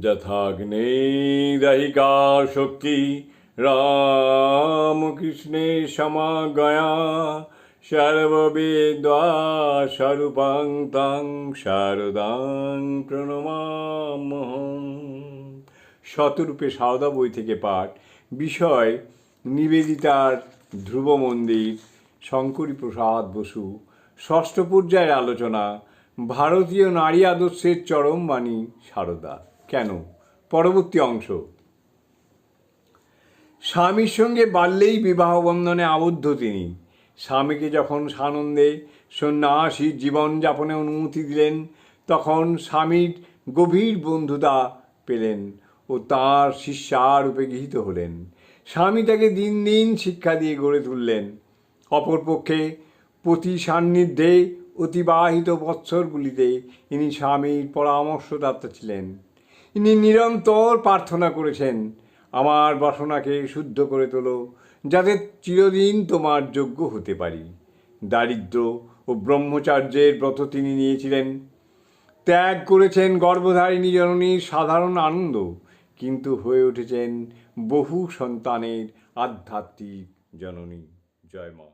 যথাগ্নে দাহিকা শক্তি রামকৃষ্ণে সমাগয়া সর্ববেদা স্বরূপাং তাং শারদাং প্রণমামহম শতরূপে সারদা বই থেকে পাঠ, বিষয়, নিবেদিতার ধ্রুব মন্দির শঙ্করী প্রসাদ বসু, ষষ্ঠ পর্যায়ের আলোচনা, ভারতীয় নারী আদর্শের চরম বাণী সারদা কেন? পরবর্তী অংশ। স্বামীর সঙ্গে বাল্যেই বিবাহ বন্ধনে আবদ্ধ তিনি। স্বামীকে যখন সানন্দে সন্ন্যাসী জীবনযাপনে অনুমতি দিলেন, তখন স্বামীর গভীর বন্ধুতা পেলেন ও তাঁর শিষ্যারূপে গৃহীত হলেন। স্বামী তাকে দিন দিন শিক্ষা দিয়ে গড়ে তুললেন। অপরপক্ষে প্রতি সান্নিধ্যে অতিবাহিত বৎসরগুলিতে ইনি স্বামীর পরামর্শদাতা ছিলেন। নিরন্তর প্রার্থনা করেছেন। আমার বাসনাকে শুদ্ধ করে তোলো, যাতে চিরদিন তোমার যোগ্য হতে পারি। দারিদ্র ও ব্রহ্মচার্যের ব্রত তিনি নিয়েছিলেন। ত্যাগ করেছেন গর্ভধারিণী জননীর সাধারণ আনন্দ, কিন্তু হয়ে উঠেছেন বহু সন্তানের আধ্যাত্মিক জননী। জয় মা।